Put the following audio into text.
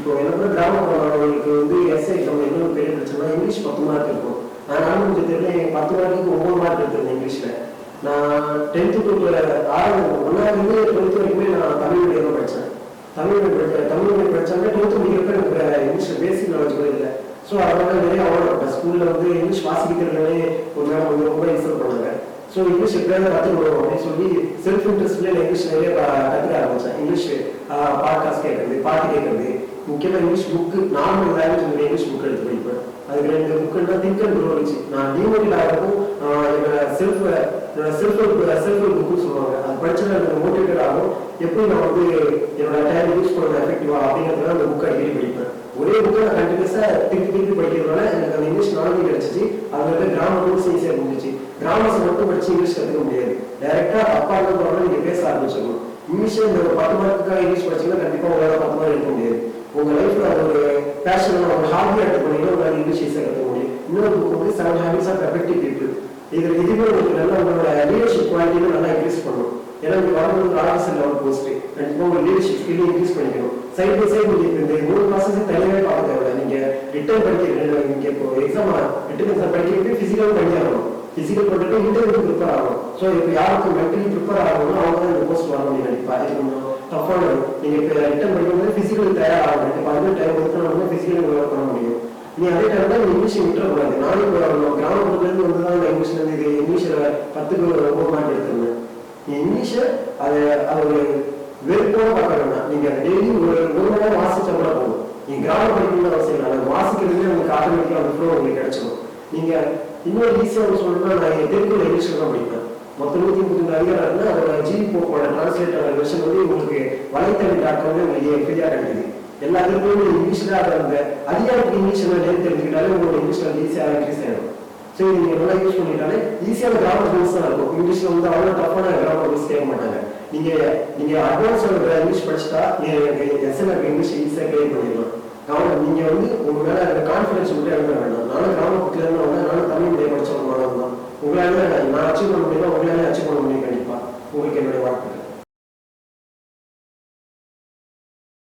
இப்போ என்ன கிராமப்புறவங்களுக்கு வந்து எஸ்ஐ தமிழ் என்ன பெரிய பிரச்சனை இங்கிலீஷ் பத்து மார்க் இருக்கும். நான் கொஞ்சம் தெரியல பத்து மார்க்குக்கு ஒவ்வொரு மார்க் எடுத்திருந்தேன் இங்கிலீஷில் நான் டென்த்து டு ஆறு ஒன்றாவது டுவெல்த் வரைக்குமே நான் தமிழ் மீடியம் தான் படித்தேன் தமிழ் மீடியம் தமிழ் மீடியம் படித்தாங்க டுவெல்த் முடிக்கிறப்ப எனக்கு இங்கிலீஷில் பேசிக் நாலேஜ் கூட இல்லை. ஸோ அதனால நிறைய அவ்வளோ ஸ்கூலில் வந்து இங்கிலீஷ் வாசிக்கிறதுனாலே ஒரு மேம் ரொம்ப இன்சல்ட் பண்ணாங்க ஸோ இங்கிலீஷ் எப்படியாவது கற்றுக்கணும் அப்படின்னு சொல்லி செல்ஃப் இன்ட்ரெஸ்ட்லேயே நான் இங்கிலீஷ் நிறைய கற்றுக்க ஆரம்பிச்சேன். ஆரம்பித்தேன் இங்கிலீஷ் பாட்காஸ்ட் கேட்கறது பாட்டு கேட்கறது. முக்கியமாக English book normal language English book எடுத்து படிப்பேன். அதுக்கு ரெண்டு புக்குன்னா திங்க் அண்ட் க்ரோ இருந்துச்சு. நான் டிமோட்டிவ் ஆகிறதும் என்னோட செல்ஃப் என்னோட செல்ஃப் செல்ஃப் புக்குன்னு சொல்லுவாங்க. அது படிச்சா எனக்கு மோட்டிவேட் ஆகும். எப்படி நான் வந்து என்னோட டைம் யூஸ் பண்ண எஃபெக்டிவா அப்படிங்கிறதுல அந்த புக் அடிக்கடி படிப்பேன். ஒரே புக்கை நான் கண்டினியூஸாக திருப்பி திருப்பி படிக்கிறதுனால எனக்கு அந்த இங்கிலீஷ் நாலேஜ் கிடைச்சிச்சு. அதில் இருக்க ரூல்ஸ் ஈஸியாக முடிஞ்சு கிராமர்ஸ் மட்டும் படிச்சு இங்கிலீஷ் கற்றுக்க முடியாது. டைரக்டா அப்பா என்ன பண்ணுறோம் நீங்க பேச ஆரம்பிச்சிடணும். இங்கிலீஷ் இந்த ஒரு பத்து மார்க்குக்காக இங்கிலீஷ் படிச்சீங்கன்னா கண்டிப்பா உங்களால பத்து மார்க் எடுக்க முடியாது. உங்க லைஃப்ல அது ஒரு பேஷன் ஒரு ஹாபி எடுத்து பண்ணீங்கன்னா உங்களால இங்கிலீஷ் ஈஸியாக கற்றுக்க முடியும். இன்னொரு புக் வந்து seven habits of effective people இதுல இதுவே உங்களுக்கு நல்ல உங்களோட லீடர்ஷிப் குவாலிட்டியும் நல்லா இன்க்ரீஸ் பண்ணும். ஏன்னா நீங்க வரணும் ஒரு லெவல் போஸ்ட் கண்டிப்பா உங்க லீடர்ஷிப் ஸ்கில் இன்க்ரீஸ் பண்ணிக்கணும். சைட் பை சைடு நீங்க இந்த மூணு ப்ராசஸ் தனியாகவே பார்க்க தேவையில்ல. நீங்க ரிட்டர்ன் படிக்க நீங்க இப்போ எக்ஸாம் ரிட்டர்ன் எக்ஸாம் படிக்கிறது பிசிக்கலாக பண்ணி பிசிக்கல் பண்ணிட்டு இன்டர்வியூ ப்ரிப்பேர் ஆகும் ஸோ இப்போ யாருக்கு மென்டலி ப்ரிப்பேர் ஆகணும்னா அவங்க தான் இந்த போஸ்ட் வரணும் நீங்க கண்டிப்பா இது கொஞ்சம் டஃப்பான நீங்கள் இப்போ ரிட்டர்ன் படிக்கும்போது பிசிக்கல் தயாராகும் இப்போ அதுவே டைம் ஒதுக்கணும் பிசிக்கல் ஒர்க் பண்ண முடியும் நீ அதே டைம் தான் இங்கிலீஷ் விட்டுறக்கூடாது நானும் இப்போ நம்ம வந்து தான் நான் இது இங்கிலீஷில் பத்துக்கு ஒரு மாட்டி எடுத்துருந்தேன் நீ இங்கிலீஷை அதை அது ஒரு வெறுப்போட பார்க்க வேண்டாம் நீங்க டெய்லி ஒரு ஒரு மணி நேரம் வாசிச்சா கூட போதும் நீங்கள் கிராமம் படிக்கணும்னு அவசியம் இல்லை அது வாசிக்கிறதுலே உங்களுக்கு ஆட்டோமேட்டிக்காக அந்த ஃப்ளோ உங்களுக்கு கிடைச்சிடும் நீங்கள் இன்னொரு ஈஸியாக சொல்லணும்னா நான் என் தெலுங்குல இங்கிலீஷ்ல தான் படிப்பேன் மொத்தம் நூற்றி முப்பத்தி அதிகாரம் இருக்குன்னா அதோட ஜிபி போக்கோட டிரான்ஸ்லேட்டர் வெர்ஷன் வந்து உங்களுக்கு வலைத்தளி டாட் காம் உங்களுக்கு ஃப்ரீயாக கிடைக்குது எல்லா திருப்பியும் இங்கிலீஷ்ல அதை அந்த அதிகாரத்துக்கு இங்கிலீஷ் நேரம் தெரிஞ்சுக்கிட்டாலே உங்களுக்கு இங்கிலீஷ்ல ஈஸியாக இன்க்ரீஸ் ஆகிடும் சரி நீங்க நல்லா யூஸ் பண்ணிட்டாலே ஈஸியான கிராமர் ரூல்ஸ் தான் இருக்கும். இங்கிலீஷ்ல வந்து அவ்வளோ டஃப்பான கிராமர் ரூல்ஸ் கேட்க மாட்டாங்க. நீங்க நீங்க அட்வான்ஸ் இங்கிலீஷ் படிச்சுட்டா நீங்க எஸ்எல் இங்கிலீஷ் ஈஸியாக கிளியர் பண்ணிடலாம். கவனம் நீங்க வந்து உங்க மேல அந்த கான்ஃபிடன்ஸ் மட்டும் எழுத வேண்டாம். நானும் உங்களால் நான் அச்சீவ் பண்ண முடியுமா? உங்களாலே அச்சீவ் பண்ண முடியும் கண்டிப்பாக உங்களுக்கு